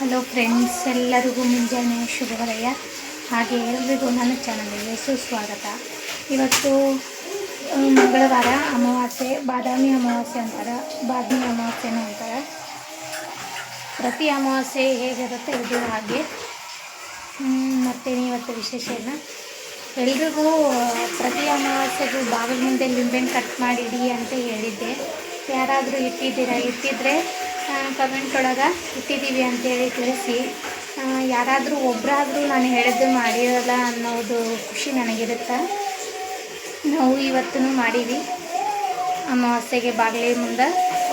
Hello friends ಎಲ್ಲರಿಗೂ ಮುಂಜಾನೆ ಶುಭೋದಯ ಹಾಗೆ ಎಲ್ರಿಗೂ ನನ್ನ ಚಾನಲಿಗೆ ಸುಸ್ವಾಗತ. ಇವತ್ತು ಮಂಗಳವಾರ ಅಮಾವಾಸ್ಯೆ, ಬಾದಾಮಿ ಅಮಾವಾಸ್ಯೆ ಅಂತಾರೆ. ಬಾದಾಮಿ ಅಮಾವಾಸ್ಯೆನೂ ಅಂತಾರೆ. ಪ್ರತಿ ಅಮಾವಾಸ್ಯೆ ಹೇಗಿರುತ್ತೆ ಇದು ಹಾಗೆ. ಮತ್ತೇನು ಇವತ್ತು ವಿಶೇಷ ಇಲ್ಲ ಎಲ್ರಿಗೂ, ಪ್ರತಿ ಅಮಾವಾಸ್ಯೆಗೂ ಬಾಗಿಲ ಮುಂದೆ ಲಿಂಬೆಹಣ್ಣು ಕಟ್ ಮಾಡಿಡಿ ಅಂತ ಹೇಳಿದ್ದೆ. ಯಾರಾದರೂ ಇಟ್ಟಿದ್ದೀರಾ? ಇಟ್ಟಿದ್ರೆ ಕಮೆಂಟ್ ಒಳಗೆ ಇಟ್ಟಿದ್ದೀವಿ ಅಂತೇಳಿ ತಿಳಿಸಿ. ಯಾರಾದರೂ ಒಬ್ಬರಾದರೂ ನಾನು ಹೇಳಿದ್ದು ಮಾಡಿರಲ್ಲ ಅನ್ನೋದು ಖುಷಿ ನನಗಿರುತ್ತೆ? ನಾವು ಇವತ್ತೂ ಮಾಡೀವಿ. ಅಮಾವಾಸ್ಯೆಗೆ ಬಾಗಿಲ ಮುಂದೆ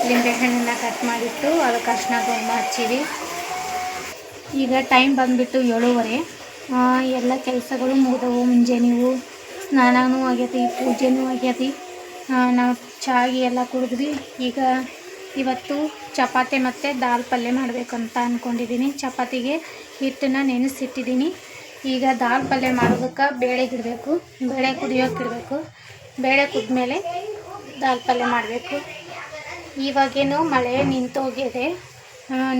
ಲಿಂಬೆಹಣ್ಣನ್ನು ಕಟ್ ಮಾಡಿಟ್ಟು ಅದಕ್ಕೆ ಅರ್ಶಿನ ಕುಂಕುಮ ಹಚ್ಚೀವಿ. ಈಗ ಟೈಮ್ ಬಂದುಬಿಟ್ಟು ಏಳುವರೆ. ಎಲ್ಲ ಕೆಲಸಗಳು ಮುಗಿದವು. ಮುಂಜಾನೆವು ಸ್ನಾನವೂ ಆಗ್ಯತಿ, ಪೂಜೆನೂ ಆಗ್ಯತಿ. ನಾವು ಚಾಗಿ ಎಲ್ಲ ಕುಡಿದ್ವಿ. ಈಗ ಇವತ್ತು ಚಪಾತಿ ಮತ್ತು ದಾಲ್ ಪಲ್ಯ ಮಾಡಬೇಕಂತ ಅಂದ್ಕೊಂಡಿದ್ದೀನಿ ಚಪಾತಿಗೆ ಹಿಟ್ಟನ್ನು ನೆನೆಸಿಟ್ಟಿದ್ದೀನಿ. ಈಗ ದಾಲ್ ಪಲ್ಯ ಮಾಡೋದಕ್ಕೆ ಬೇಳೆ ಇಡಬೇಕು, ಬೇಳೆ ಕುದಿಯೋಕೆ ಇಡಬೇಕು. ಬೇಳೆ ಕುದ್ಮೇಲೆ ದಾಲ್ ಪಲ್ಯ ಮಾಡಬೇಕು. ಇವಾಗೇನು ಮಳೆ ನಿಂತೋಗಿದೆ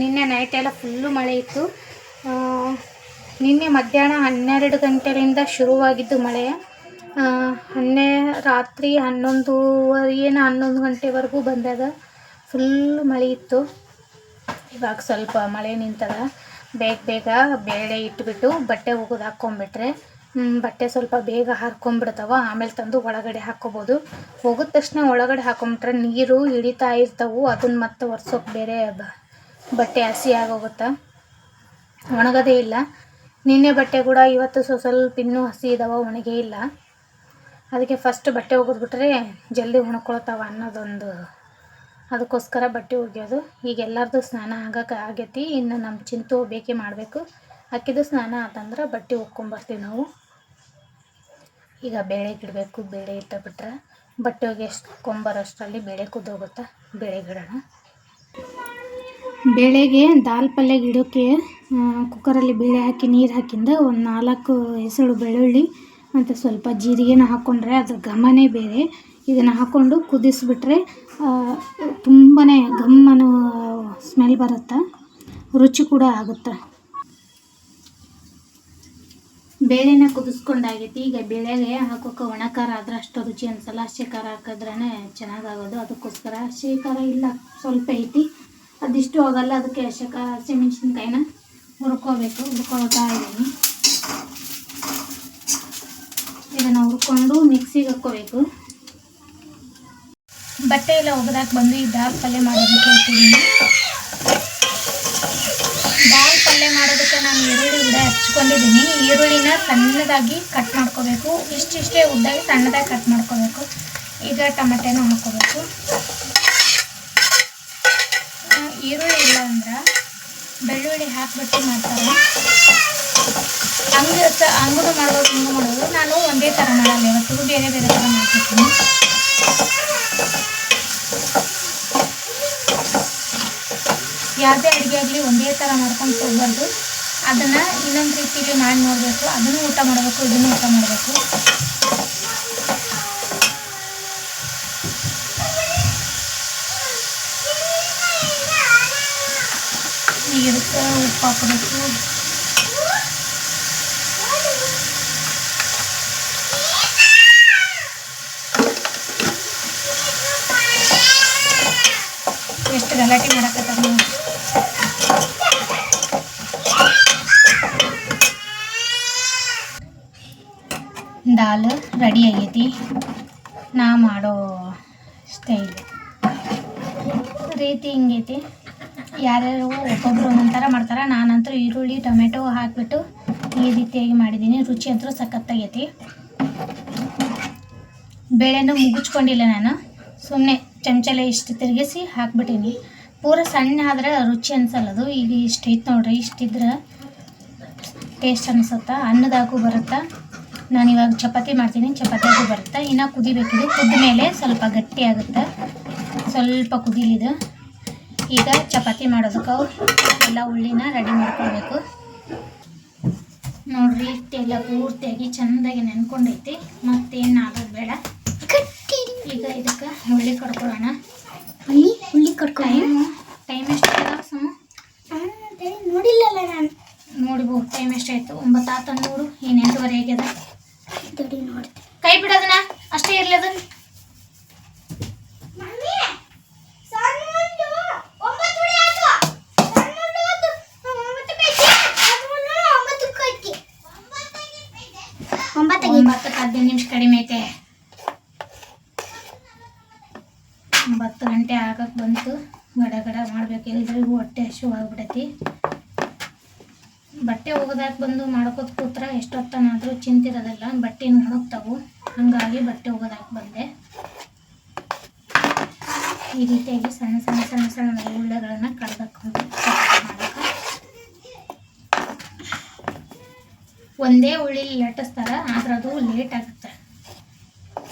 ನಿನ್ನೆ ನೈಟ್ ಎಲ್ಲ ಫುಲ್ಲು ಮಳೆ ಇತ್ತು. ನಿನ್ನೆ ಮಧ್ಯಾಹ್ನ ಹನ್ನೆರಡು ಗಂಟೆಯಿಂದ ಶುರುವಾಗಿದ್ದು ಮಳೆ. ಹನ್ನೆ ರಾತ್ರಿ ಹನ್ನೊಂದುವರೆನ ಹನ್ನೊಂದು ಗಂಟೆವರೆಗೂ ಬಂದದ. ಫುಲ್ ಮಳೆ ಇತ್ತು. ಇವಾಗ ಸ್ವಲ್ಪ ಮಳೆ ನಿಂತದ. ಬೇಗ ಬೇಗ ಬೇಳೆ ಇಟ್ಬಿಟ್ಟು ಬಟ್ಟೆ ಒಗೆದು ಹಾಕ್ಕೊಂಬಿಟ್ರೆ ಬಟ್ಟೆ ಸ್ವಲ್ಪ ಬೇಗ ಹಾರ್ಕೊಂಬಿಡ್ತಾವ ಆಮೇಲೆ ತಂದು ಒಳಗಡೆ ಹಾಕ್ಕೋಬೋದು. ಹೋಗಿದ ತಕ್ಷಣ ಒಳಗಡೆ ಹಾಕೊಂಬಿಟ್ರೆ ನೀರು ಹಿಡಿತಾ ಇರ್ತಾವೆ. ಅದನ್ನ ಮತ್ತೆ ಒರ್ಸೋಕೆ ಬೇರೆ ಬಟ್ಟೆ ಹಸಿ ಆಗೋಗುತ್ತೆ? ಒಣಗೋದೇ ಇಲ್ಲ. ನಿನ್ನೆ ಬಟ್ಟೆ ಕೂಡ ಇವತ್ತು ಸೊ, ಸ್ವಲ್ಪ ಇನ್ನೂ ಹಸಿ ಇದಾವ, ಒಣಗೇ ಇಲ್ಲ. ಅದಕ್ಕೆ ಫಸ್ಟ್ ಬಟ್ಟೆ ಒಗೆದ್ಬಿಟ್ರೆ ಜಲ್ದಿ ಒಣಕೊಳ್ತಾವ ಅನ್ನೋದೊಂದು ಅದಕ್ಕೋಸ್ಕರ ಬಟ್ಟೆ ಒಗೆಯೋದು. ಈಗ ಎಲ್ಲರದು ಸ್ನಾನ ಆಗಕ್ಕೆ ಆಗೈತಿ. ಇನ್ನು ನಮ್ಮ ಚಿಂತು ಬೇಕೆ ಮಾಡಬೇಕು. ಅಕ್ಕಿದು ಸ್ನಾನ ಆತಂದ್ರೆ ಬಟ್ಟೆ ಒಕ್ಕೊಂಬರ್ತೀವಿ ನಾವು. ಈಗ ಬೇಳೆ ಗಿಡಬೇಕು ಬೇಳೆ ಇಟ್ಟಬಿಟ್ರೆ ಬಟ್ಟೆ ಬಟ್ಟೆ ಒಗೆ ಎಷ್ಟ್ಕೊಂಬರೋಷ್ಟರಲ್ಲಿ ಬೇಳೆ ಕುದ್ದೋಗುತ್ತೆ. ಬೇಳೆ ಗಿಡೋಣ ಬೇಳೆಗೆ ದಾಲ್ ಪಲ್ಯ ಗಿಡಕ್ಕೆ ಕುಕ್ಕರಲ್ಲಿ ಬೇಳೆ ಹಾಕಿ, ನೀರು ಹಾಕಿಂದ ಒಂದು ನಾಲ್ಕು ಹೆಸರು ಬೆಳ್ಳುಳ್ಳಿ ಮತ್ತು ಸ್ವಲ್ಪ ಜೀರಿಗೆನ ಹಾಕ್ಕೊಂಡ್ರೆ ಅದ್ರ ಗಮನೇ ಬೇರೆ. ಇದನ್ನು ಹಾಕ್ಕೊಂಡು ಕುದಿಸ್ಬಿಟ್ರೆ ತುಂಬಾ ಘಮ್ಮನ ಸ್ಮೆಲ್ ಬರುತ್ತೆ. ರುಚಿ ಕೂಡ ಆಗುತ್ತೆ. ಬೇಳೆನ ಕುದಿಸ್ಕೊಂಡಾಗೈತಿ ಈಗ ಬೇಳೆಗೆ ಹಾಕೋಕೆ ಒಣ ಖಾರ ಆದ್ರೆ ಅಷ್ಟು ರುಚಿ ಅನ್ಸಲ್ಲ. ಹಸಿ ಖಾರ ಹಾಕಿದ್ರೇ ಚೆನ್ನಾಗಾಗೋದು. ಅದಕ್ಕೋಸ್ಕರ ಹಸಿ ಇಲ್ಲ, ಸ್ವಲ್ಪ ಐತಿ ಅದಿಷ್ಟು ಆಗಲ್ಲ. ಅದಕ್ಕೆ ಖಾರ ಹಸಿಮೆಣ್ಸಿನ್ಕಾಯಿನ ಹುರ್ಕೋಬೇಕು. ಹುರ್ಕೊಳ್ತಾ ಇದ್ದೀನಿ. ಇದನ್ನು ಹುರ್ಕೊಂಡು ಮಿಕ್ಸಿಗೆ ಹಾಕ್ಕೋಬೇಕು. ಬಟ್ಟೆ ಎಲ್ಲ ಒಗೆದಾಕ್ ಬಂದು ಈ ದಾಲ್ ಪಲ್ಯ ಮಾಡೋದಕ್ಕೆ ಇಟ್ಟಿದ್ದೀನಿ ದಾಲ್ ಪಲ್ಯ ಮಾಡೋದಕ್ಕೆ ನಾನು ಈರುಳ್ಳಿ ಉದ್ದ ಹಚ್ಕೊಂಡಿದ್ದೀನಿ. ಈರುಳ್ಳಿನ ಸಣ್ಣದಾಗಿ ಕಟ್ ಮಾಡ್ಕೋಬೇಕು. ಇಷ್ಟಿಷ್ಟೇ ಉದ್ದಾಗಿ ಸಣ್ಣದಾಗಿ ಕಟ್ ಮಾಡ್ಕೋಬೇಕು. ಈಗ ಟಮಟೆನೂ ಹಾಕೋಬೇಕು. ಈರುಳ್ಳಿ ಇಲ್ಲ ಅಂದ್ರೆ ಬೆಳ್ಳುಳ್ಳಿ ಹಾಕ್ಬಿಟ್ಟು ಮಾಡ್ತಾರೆ. ಹಂಗೆ ಹಂಗೂ ಮಾಡ್ಬೋದು ಹಿಂಗೂ ಮಾಡೋದು ನಾನು ಒಂದೇ ಥರ ಮಾಡಲ್ಲ. ಇವತ್ತು ಬೇರೆ ಬೇರೆ ಥರ ಮಾಡ್ತಿರ್ತೀನಿ. ಯಾವುದೇ ಅಡುಗೆ ಆಗಲಿ ಒಂದೇ ಥರ ಮಾಡ್ಕೊಂಡು ಹೋಗ್ಬಾರ್ದು. ಅದನ್ನು ಇನ್ನೊಂದು ರೀತಿಲಿ ಮಾಡಿ ನೋಡಬೇಕು. ಅದನ್ನು ಊಟ ಮಾಡಬೇಕು, ಇದನ್ನು ಊಟ ಮಾಡಬೇಕು. ಇದಕ್ಕೆ ಉಪ್ಪು ಹಾಕಬೇಕು. ಎಷ್ಟು ಗಲಾಟೆ ಮಾಡಕತ್ತಾರ ದಾಲ್ ರೆಡಿ ಆಗೈತಿ. ನಾ ಮಾಡೋ ಸ್ಟೈಲ್ ರೀತಿ ಹಿಂಗೈತಿ. ಯಾರ್ಯಾರು ಒಬ್ಬೊಬ್ರು ಒಂಥರ ಥರ ಮಾಡ್ತಾರೆ, ನಾನಂತೂ ಈರುಳ್ಳಿ, ಟೊಮೆಟೊ ಹಾಕಿಬಿಟ್ಟು ಈ ರೀತಿಯಾಗಿ ಮಾಡಿದ್ದೀನಿ. ರುಚಿ ಅಂತೂ ಸಖತ್ತಾಗೈತಿ. ಬೇಳೆನೂ ಮುಗಿಸ್ಕೊಂಡಿಲ್ಲ ನಾನು. ಸುಮ್ಮನೆ ಚಮಚಲೆ ಇಷ್ಟು ತಿರುಗಿಸಿ ಹಾಕ್ಬಿಟ್ಟೀನಿ. ಪೂರ ಸಣ್ಣ ಆದ್ರೆ ರುಚಿ ಅನ್ಸಲ್ಲದು ಈಗ ಇಷ್ಟು ಐತೆ ನೋಡ್ರಿ ಇಷ್ಟಿದ್ರೆ ಟೇಸ್ಟ್ ಅನಿಸುತ್ತಾ? ಅನ್ನದಾಗೂ ಬರುತ್ತಾ? ನಾನು ಇವಾಗ ಚಪಾತಿ ಮಾಡ್ತೀನಿ. ಚಪಾತಿಗೂ ಬರುತ್ತೆ. ಇನ್ನು ಕುದಿಬೇಕಿದೆ. ಕುದ್ದ ಮೇಲೆ ಸ್ವಲ್ಪ ಗಟ್ಟಿ ಆಗುತ್ತೆ. ಸ್ವಲ್ಪ ಕುದಿಲಿದು. ಈಗ ಚಪಾತಿ ಮಾಡೋದಕ್ಕೆ ಎಲ್ಲ ಉಳ್ಳಿನ ರೆಡಿ ಮಾಡ್ಕೊಳ್ಬೇಕು. ನೋಡ್ರಿ ಎಲ್ಲ ಪೂರ್ತಿಯಾಗಿ ಚೆಂದಾಗಿ ನೆನ್ಕೊಂಡೈತಿ. ಮತ್ತೇನು ಆಗೋದು ಬೇಡ. ಈಗ ಇದಕ್ಕೆ ಹುಳ್ಳಿ ಕಡ್ಕೊಳ್ಳೋಣ. ಹುಳ್ಳಿ? ಹುಳ್ಳಿ ಕಡ್ಕೊಳ್ಳೋಣ? ಟೈಮ್ ಎಷ್ಟು ಸಮ? ನೋಡಿಲ್ಲಲ್ಲ ನಾನು. ನೋಡ್ಬೋದು ಟೈಮ್ ಎಷ್ಟಾಯಿತು ಒಂಬತ್ತು ಆತ ನೂರು ಏನು ಎಂಟುವರೆ ಆಗ್ಯದ ತಡಿ ನೋಡ್ತೀನಿ ಕೈ ಬಿಡೋದನ್ನ ಅಷ್ಟೇ ಇರ್ಲಿ ಅದನ್ನ. ಹದಿನೈದು ನಿಮಿಷ ಕಡಿಮೆ ಐತೆ. ಒಂಬತ್ತು ಗಂಟೆ ಆಗಕ್ ಬಂತು. ಗಡ ಗಡ ಮಾಡ್ಬೇಕು. ಎಲ್ರಿಗೂ ಹೊಟ್ಟೆ ಹಸಿವು ಬಟ್ಟೆ ಒಗದಾಕ ಬಂದು ಮಾಡ್ಕೋತ ಕೂತ್ರ ಎಷ್ಟೊತ್ತನಾದರೂ ಚಿಂತಿರೋದಿಲ್ಲ. ಬಟ್ಟೆ ಒಣಗ್ತಾವು ಹಾಗಾಗಿ ಬಟ್ಟೆ ಒಗದಾಕ ಬಂದೆ. ಈ ರೀತಿಯಾಗಿ ಸಣ್ಣ ಸಣ್ಣ ಸಣ್ಣ ಸಣ್ಣ ಉಳ್ಳೆಗಳನ್ನ ಮಾಡಕ್ಕೆ ಒಂದೇ ಉಳ್ಳಿ ಲಟ್ಟಿಸ್ತಾರ, ಆದ್ರೆ ಅದು ಲೇಟ್ ಆಗುತ್ತೆ.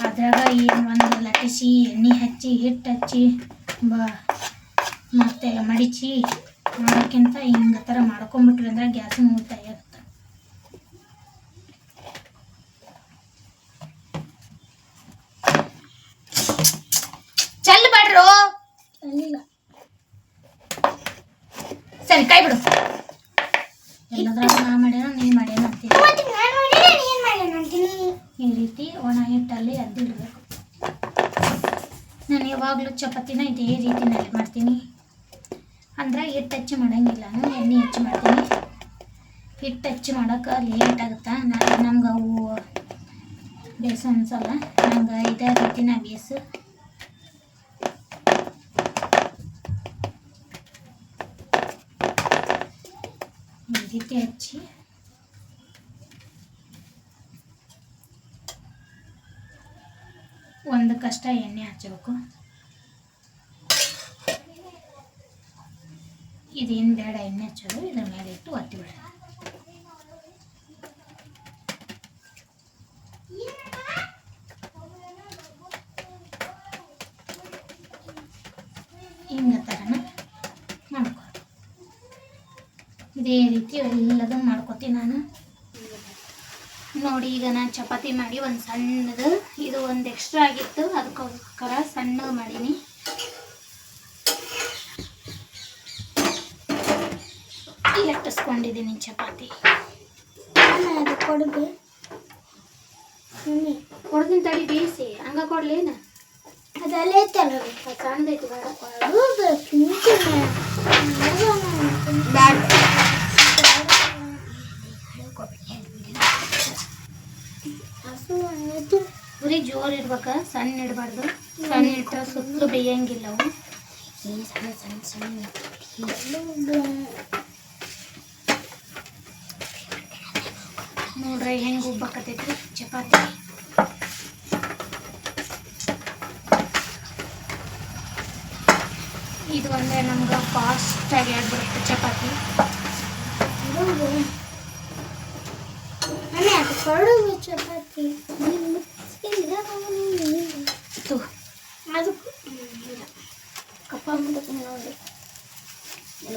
ಅದ್ರಾಗ ಏನು ಒಂದು ಲಟ್ಟಿಸಿ ಎಣ್ಣೆ ಹಚ್ಚಿ ಹಿಟ್ಟು ಹಚ್ಚಿ ಬ, ಮತ್ತು ಮಡಿಚಿ ಮಾಡೋಕ್ಕಿಂತ ಹಿಂಗೆ ಥರ ಮಾಡ್ಕೊಂಬಿಟ್ರಿ ಅಂದ್ರೆ ಗ್ಯಾಸ್ ಉಳಿತಾಯ ಆಗುತ್ತೆ. ಚಲ್ ಬಾಡ್ರು ಅಲ್ಲಿಲ್ಲ ಸರಿ ಕೈ ಬಿಡು. ಎಲ್ಲದ್ರಾಗ ನಾ ಮಾಡ್ಯಾನ ನೀ ಮಾಡ್ಯಾನ ಅಂತೀನಿ. ಈ ರೀತಿ ಒಣ ಹಿಟ್ಟಲ್ಲಿ ಅದ್ದಿಡ್ಬೇಕು ನಾನು ಯಾವಾಗಲೂ ಚಪಾತಿನ ಇದೇ ರೀತಿನಲ್ಲಿ ಮಾಡ್ತೀನಿ. ಹಿಟ್ಟು ಹಚ್ಚಿ ಮಾಡಂಗಿಲ್ಲ. ಎಣ್ಣೆ ಹಚ್ಚಿ ಮಾಡ್ತೀನಿ. ಹಿಟ್ಟು ಹಚ್ಚಿ ಮಾಡೋಕೆ ಲೇಟ್ ಆಗುತ್ತೆ? ನಾನು ನಮ್ಗೆ ಅವು ಬೇಸು ಅನ್ಸಲ್ಲ? ನಂಗೆ ಇದೇ ರೀತಿನ ಬೇಸು. ಇದಕ್ಕೆ ಹಚ್ಚಿ. ಒಂದು ಕಷ್ಟ ಎಣ್ಣೆ ಹಚ್ಚಬೇಕು. ಇದೇನು ಬೇಡ ಎಣ್ಣೆ ಚಲೋ ಇದ್ರ ಮೇಲೆ ಇಟ್ಟು ಒತ್ತಿ ಬಿಡೋಣ ಥರನ ಇದೇ ರೀತಿ ಎಲ್ಲದನ್ನು ಮಾಡ್ಕೊತೀನಿ ನಾನು. ನೋಡಿ, ಈಗ ನಾನು ಚಪಾತಿ ಮಾಡಿ ಒಂದು ಸಣ್ಣದು, ಇದು ಒಂದು ಎಕ್ಸ್ಟ್ರಾ ಆಗಿತ್ತು, ಅದಕ್ಕೋಸ್ಕರ ಸಣ್ಣದು ಮಾಡೀನಿ. ಲಟ್ಟಿಸ್ಕೊಂಡಿದ್ದೀನಿ ಚಪಾತಿ. ಕೊಡಬಿ ಕೊಡ್ತೀನಿ ತಡಿ ಬೇಯಿಸಿ ಹಂಗ ಕೊಡ್ಲೇನ ಅದಲ್ಲೇ ತಲ ಸಣ್ಣದೈತಿ ಬೇಡ. ಹಸು ಅನ್ನೋದು ಉರಿ ಜೋರು ಇಡ್ಬೇಕ ಸಣ್ಣ ಇಡಬಾರ್ದು. ಸಣ್ಣ ಇಟ್ಟರೆ ಸುತ್ತಲೂ ಬೇಯಂಗಿಲ್ಲ ಅವು. ಸಣ್ಣ ಸಣ್ಣ ಸಣ್ಣ ನೋಡ್ರಿ ಹೆಂಗೆ ಉಬ್ಬಕತ್ತೈತಿ ಚಪಾತಿ. ಇದು ಅಂದ್ರೆ ನಮ್ಗೆ ಫಾಸ್ಟಾಗಿ ಆಗ್ಬಿಡುತ್ತೆ ಚಪಾತಿ. ಚಪಾತಿ. ಅದು ಕಪ್ಪ ಮುಂದಕ್ಕೆ ನೋಡಿ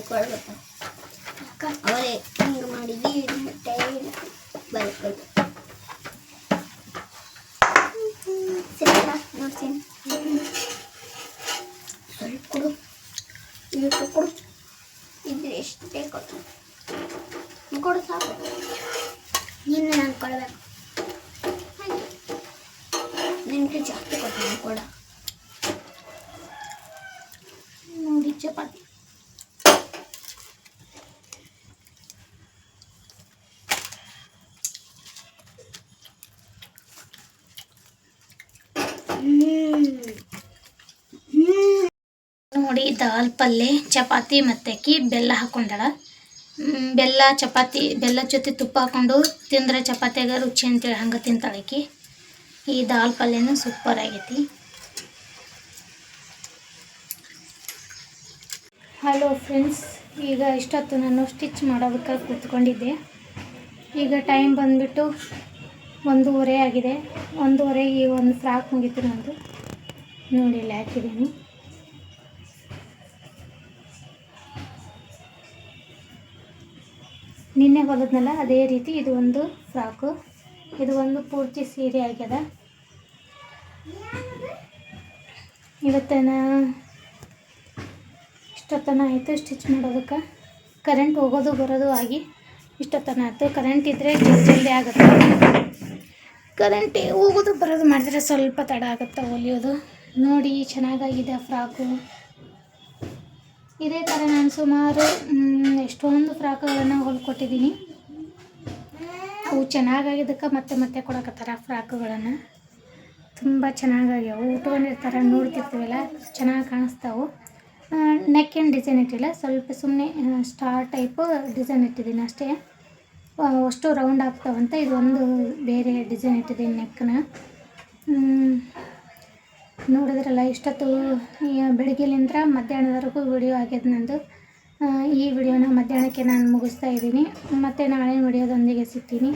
ಕೊಡ್ಬೇಕು ಅಕ್ಕ ಅವರೇ ಹಿಂಗೆ ಮಾಡಿದ್ದು ಇದು ಮುಟ್ಟೆ ಬರ್ಬೇಕು ಸರಿ ನೋಡ್ತೀನಿ ಸ್ವಲ್ಪ ಕೊಡು ಇಷ್ಟು ಕೊಡು ಇದ್ರೆ ಎಷ್ಟೇ ಕೊಡು ಕೊಡು ಸಾಕು ನಿನ್ನೆ ನಾನು ಕೊಡಬೇಕು ನಿನಗೆ ಜಾಸ್ತಿ ಕೊಡ್ತೀನಿ ಕೊಡ ನೋಡಿ ಚಪಾತಿ ನೋಡಿ ದಾಲ್ ಪಲ್ಯ ಚಪಾತಿ ಮತ್ತು ಅಕ್ಕಿ, ಬೆಲ್ಲ ಹಾಕೊಂಡಾಳ. ಬೆಲ್ಲ, ಚಪಾತಿ ಬೆಲ್ಲದ ಜೊತೆ ತುಪ್ಪ ಹಾಕೊಂಡು ತಿಂದರೆ ಚಪಾತಿಯಾಗ ರುಚಿ ಅಂತೇಳಿ ಹಂಗೆ ತಿಂತಾಳೆ ಆಕಿ ಈ ದಾಲ್ ಪಲ್ಯನೂ ಸೂಪರ್ ಆಗೈತಿ. ಹಲೋ ಫ್ರೆಂಡ್ಸ್ ಈಗ ಇಷ್ಟೊತ್ತು ನಾನು ಸ್ಟಿಚ್ ಮಾಡೋದಕ್ಕೆ ಕೂತ್ಕೊಂಡಿದ್ದೆ. ಈಗ ಟೈಮ್ ಬಂದುಬಿಟ್ಟು ಒಂದೂವರೆ ಆಗಿದೆ. ಒಂದೂವರೆಗೆ ಒಂದು ಫ್ರಾಕ್ ಮುಗೀತು ನಂದು. ನೋಡಿ ಇಲ್ಲಿ ಹಾಕಿದ್ದೀನಿ ನಿನ್ನೆ ಹೊಲದ್ನಲ್ಲ ಅದೇ ರೀತಿ ಇದು ಒಂದು ಫ್ರಾಕು. ಇದು ಒಂದು ಪೂರ್ತಿ ಸೀರೆ ಆಗ್ಯದ. ಇವತ್ತನ ಇಷ್ಟೊತ್ತನ ಆಯಿತು ಸ್ಟಿಚ್ ಮಾಡೋದಕ್ಕೆ. ಕರೆಂಟ್ ಹೋಗೋದು ಬರೋದು ಆಗಿ ಇಷ್ಟೊತ್ತನ ಆಯಿತು. ಕರೆಂಟ್ ಇದ್ದರೆ ಜಲ್ದಿ ಆಗುತ್ತೆ. ಕರೆಂಟ್ ಹೋಗೋದು ಬರೋದು ಮಾಡಿದ್ರೆ ಸ್ವಲ್ಪ ತಡ ಆಗುತ್ತೆ ಹೊಲಿಯೋದು. ನೋಡಿ, ಚೆನ್ನಾಗಾಗಿದೆ ಫ್ರಾಕು. ಇದೇ ಥರ ನಾನು ಸುಮಾರು ಎಷ್ಟೊಂದು ಫ್ರಾಕ್ಗಳನ್ನು ಹೊಲ್ಕೊಟ್ಟಿದ್ದೀನಿ ಅವು ಚೆನ್ನಾಗಾಗಿದ್ದಕ್ಕೆ, ಮತ್ತೆ ಮತ್ತೆ ಕೊಡಕತ್ತಾರ ಫ್ರಾಕ್ಗಳನ್ನು. ತುಂಬ ಚೆನ್ನಾಗಾಗ್ಯಾವು. ಉಟ್ಕೊಂಡಿರ್ತಾರೆ, ನೋಡ್ತಿರ್ತೀವಲ್ಲ, ಚೆನ್ನಾಗಿ ಕಾಣಿಸ್ತಾವು. ನೆಕ್ ಏನು ಡಿಸೈನ್ ಇಟ್ಟಿಲ್ಲ, ಸ್ವಲ್ಪ ಸುಮ್ಮನೆ ಸ್ಟಾರ್ ಟೈಪು ಡಿಸೈನ್ ಇಟ್ಟಿದ್ದೀನಿ ಅಷ್ಟೇ. ಅಷ್ಟು ರೌಂಡ್ ಆಗ್ತಾವಂತ ಇದೊಂದು ಬೇರೆ ಡಿಸೈನ್ ಇಟ್ಟಿದ್ದೀನಿ ನೆಕ್ನ ನೋಡಿದ್ರಲ್ಲ, ಇಷ್ಟೊತ್ತು ಈ ಬೆಳಗ್ಗೆಲಿಂದ ಮಧ್ಯಾಹ್ನದವರೆಗೂ ವಿಡಿಯೋ ಆಗ್ಯದ ನಂದು. ಈ ವಿಡಿಯೋನ ಮಧ್ಯಾಹ್ನಕ್ಕೆ ನಾನು ಮುಗಿಸ್ತಾ ಇದ್ದೀನಿ. ಮತ್ತು ನಾಳೆ ವಿಡಿಯೋದೊಂದಿಗೆ ಸಿಗ್ತೀನಿ.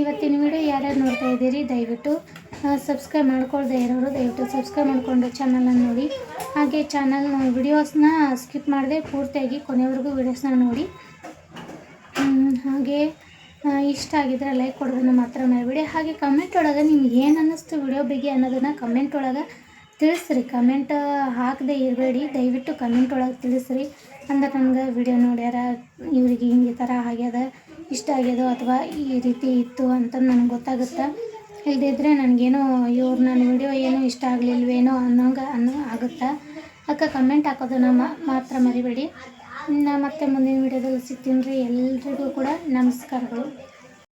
ಇವತ್ತಿನ ವಿಡಿಯೋ ಯಾರ್ಯಾರು ನೋಡ್ತಾ ಇದ್ದೀರಿ, ದಯವಿಟ್ಟು ಸಬ್ಸ್ಕ್ರೈಬ್ ಮಾಡ್ಕೊಳ್ದೆ ಇರೋರು ದಯವಿಟ್ಟು ಸಬ್ಸ್ಕ್ರೈಬ್ ಮಾಡಿಕೊಂಡು ಚಾನಲನ್ನು ನೋಡಿ. ಹಾಗೆ ಚಾನಲ್ ವಿಡಿಯೋಸ್ನ ಸ್ಕಿಪ್ ಮಾಡದೆ ಪೂರ್ತಿಯಾಗಿ ಕೊನೆವರೆಗೂ ವಿಡಿಯೋಸ್ನ ನೋಡಿ. ಹಾಗೆ ಇಷ್ಟ ಆಗಿದ್ರೆ ಲೈಕ್ ಕೊಡೋದನ್ನು ಮಾತ್ರ ಮರಿಬೇಡಿ. ಹಾಗೆ ಕಮೆಂಟ್ ಒಳಗೆ ನಿಮ್ಗೆ ಏನು ಅನ್ನಿಸ್ತು ವಿಡಿಯೋ ಬಗ್ಗೆ ಅನ್ನೋದನ್ನು ಕಮೆಂಟ್ ಒಳಗೆ ತಿಳಿಸ್ರಿ. ಕಮೆಂಟ್ ಹಾಕದೆ ಇರಬೇಡಿ. ದಯವಿಟ್ಟು ಕಮೆಂಟ್ ಒಳಗೆ ತಿಳಿಸ್ರಿ. ಅಂದ್ರೆ ನನಗೆ ವಿಡಿಯೋ ನೋಡ್ಯಾರ, ಇವ್ರಿಗೆ ಹಿಂಗೆ ಥರ ಆಗ್ಯದ, ಇಷ್ಟ ಆಗ್ಯದೋ ಅಥವಾ ಈ ರೀತಿ ಇತ್ತು ಅಂತ ನನಗೆ ಗೊತ್ತಾಗುತ್ತೆ? ಇಲ್ಲದಿದ್ದರೆ ನನಗೇನೋ, ಇವ್ರು ನನ್ನ ವಿಡಿಯೋ ಏನೋ ಇಷ್ಟ ಆಗಲಿಲ್ವೇನೋ ಅನ್ನೋಂಗೆ, ಅನ್ನೋ ಆಗುತ್ತೆ? ಅಕ್ಕ ಕಮೆಂಟ್ ಹಾಕೋದನ್ನು ಮಾತ್ರ ಮರಿಬೇಡಿ. ನಾ ಮತ್ತೆ ಮುಂದಿನ ವಿಡಿಯೋದಲ್ಲಿ ಸಿಗ್ತೀನಿ ರೀ. ಎಲ್ರಿಗೂ ಕೂಡ ನಮಸ್ಕಾರಗಳು.